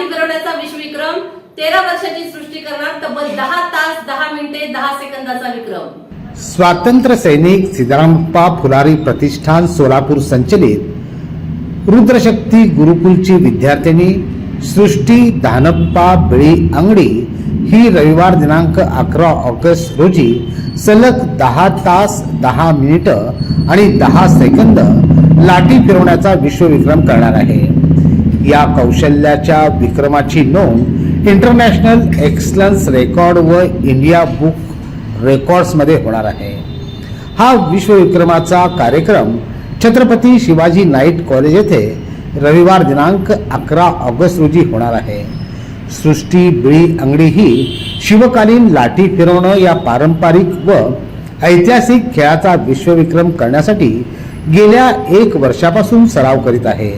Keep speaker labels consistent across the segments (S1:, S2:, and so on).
S1: लाठी फिरवण्याचा विश्वविक्रम तेरा वर्षाची सृष्टी करणार तब्बल दहा तास दहा मिनिटे दहा सेकंदाचा विक्रम.
S2: स्वातंत्र्य सैनिक सिद्धरामप्पा फुलारी प्रतिष्ठान सोलापूर संचलित रुद्रशक्ती गुरुकुलची विद्यार्थिनी सृष्टी धानप्पा बिळी अंगडी ही रविवार दिनांक अकरा ऑगस्ट रोजी सलग दहा तास दहा मिनिटं आणि दहा सेकंद लाठी फिरवण्याचा विश्वविक्रम करणार आहे. या कौशल्याच्या विक्रमाची नोंद इंटरनॅशनल एक्सलन्स रेकॉर्ड व इंडिया बुक रेकॉर्ड्समध्ये होणार आहे. हा विश्वविक्रमाचा कार्यक्रम छत्रपती शिवाजी नाईट कॉलेज येथे रविवार दिनांक अकरा ऑगस्ट रोजी होणार आहे. सृष्टी बिळी अंगडी ही शिवकालीन लाठी फिरवणं या पारंपरिक व ऐतिहासिक खेळाचा विश्वविक्रम करण्यासाठी गेल्या एक वर्षापासून सराव करीत आहे.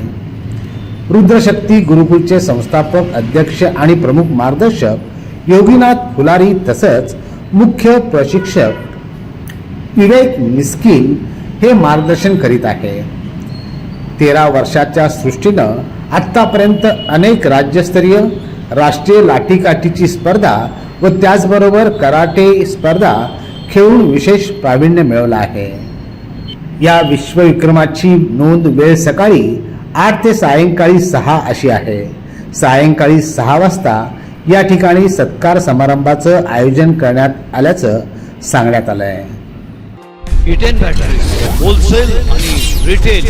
S2: रुद्रशक्ती गुरुकुलचे संस्थापक अध्यक्ष आणि प्रमुख मार्गदर्शक योगीनाथ फुलारी तसंच मुख्य प्रशिक्षक विवेक मिस्किन हे मार्गदर्शन करीत आहे. तेरा वर्षाच्या सृष्टीनं आत्तापर्यंत अनेक राज्यस्तरीय राष्ट्रीय लाठीकाठीची स्पर्धा व त्याचबरोबर कराटे स्पर्धा खेळून विशेष प्रावीण्य मिळवलं आहे. या विश्वविक्रमाची नोंद वेळ सकाळी आठ ते सायंकाळी सहा अशी आहे. सायंकाळी सहा वाजता या ठिकाणी सत्कार समारंभाचं आयोजन करण्यात आल्याचं सांगण्यात आलं आहे
S3: इटेन बॅटरी होलसेल आणि रिटेल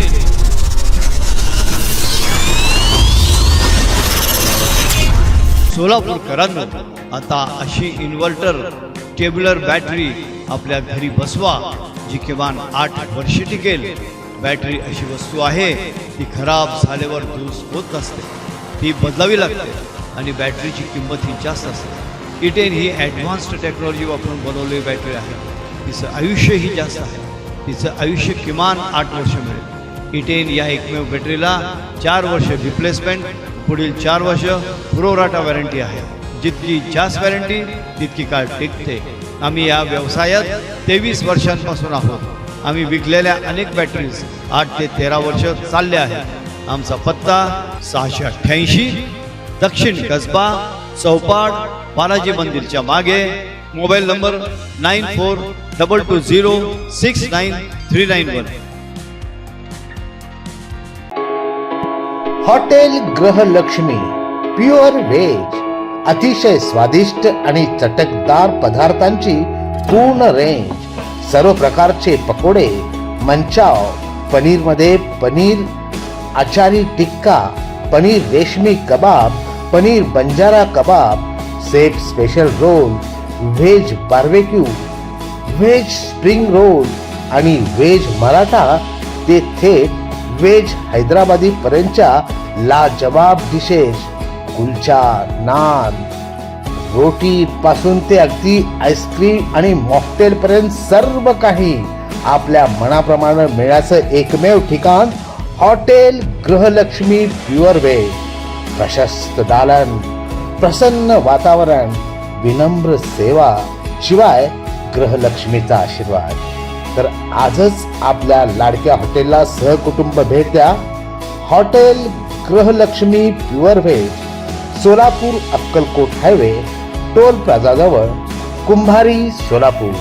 S3: सोलापूरकरांनो आता अशी इन्व्हर्टर टेब्युलर बॅटरी आपल्या घरी बसवा जी किमान आठ वर्षे टिकेल. बॅटरी अशी वस्तू आहे ती खराब झाल्यावर दुरुस्त होत नसते ती बदलावी लागते आणि बॅटरीची किंमत ही जास्त असते. E इटेन ही ॲडव्हान्स्ड टेक्नॉलॉजी वापरून बनवलेली बॅटरी आहे. तिचं आयुष्यही जास्त आहे. तिचं आयुष्य किमान आठ वर्ष मिळेल. E इटेन या एकमेव बॅटरीला चार वर्ष रिप्लेसमेंट पुढील चार वर्ष पुरोराटा वॉरंटी आहे. जितकी जास्त वॉरंटी तितकी काळ टिकते. आम्ही या व्यवसायात तेवीस वर्षांपासून आहोत. आम्ही विकलेल्या अनेक बॅटरीज आठ ते तेरा वर्ष चालल्या आहेत आमचा पत्ता सहाशे अठ्ठ्याऐंशी दक्षिण कसबा चौपाड बालाजी मंदिरच्या मागे mobile number nine four double two zero six nine three nine one
S2: hotel Grahalakshmi pure veg अतिशय स्वादिष्ट आणि चटकदार पदार्थांची पूर्ण रेंज सर्व प्रकारचे पकोडे Manchow पनीरमध्ये paneer achari tikka paneer reshmi kebab paneer banjara kebab chef special roll veg barbecue veg spring roll आणि व्हेज मराठा ते थेट व्हेज हैदराबादी पर्यंतच्या लाजवाब डिशेस कुलचा नान. रोटी पासून ते अगदी आईस्क्रीम आणि मॉकटेल पर्यंत सर्व काही आपल्या मनाप्रमाणे मिळाचं एकमेव ठिकाण हॉटेल गृहलक्ष्मी प्युअर वे. प्रशस्त दालन प्रसन्न वातावरण विनम्र सेवा शिवाय ग्रहलक्ष्मीचा आशीर्वाद. तर आजच आपल्या लाडक्या हॉटेलला सहकुटुंब भेट द्या. Hotel Grihalakshmi pure veg Solapur Akkalkot highway. Toll प्लाझाजवळ Kumbhari Solapur.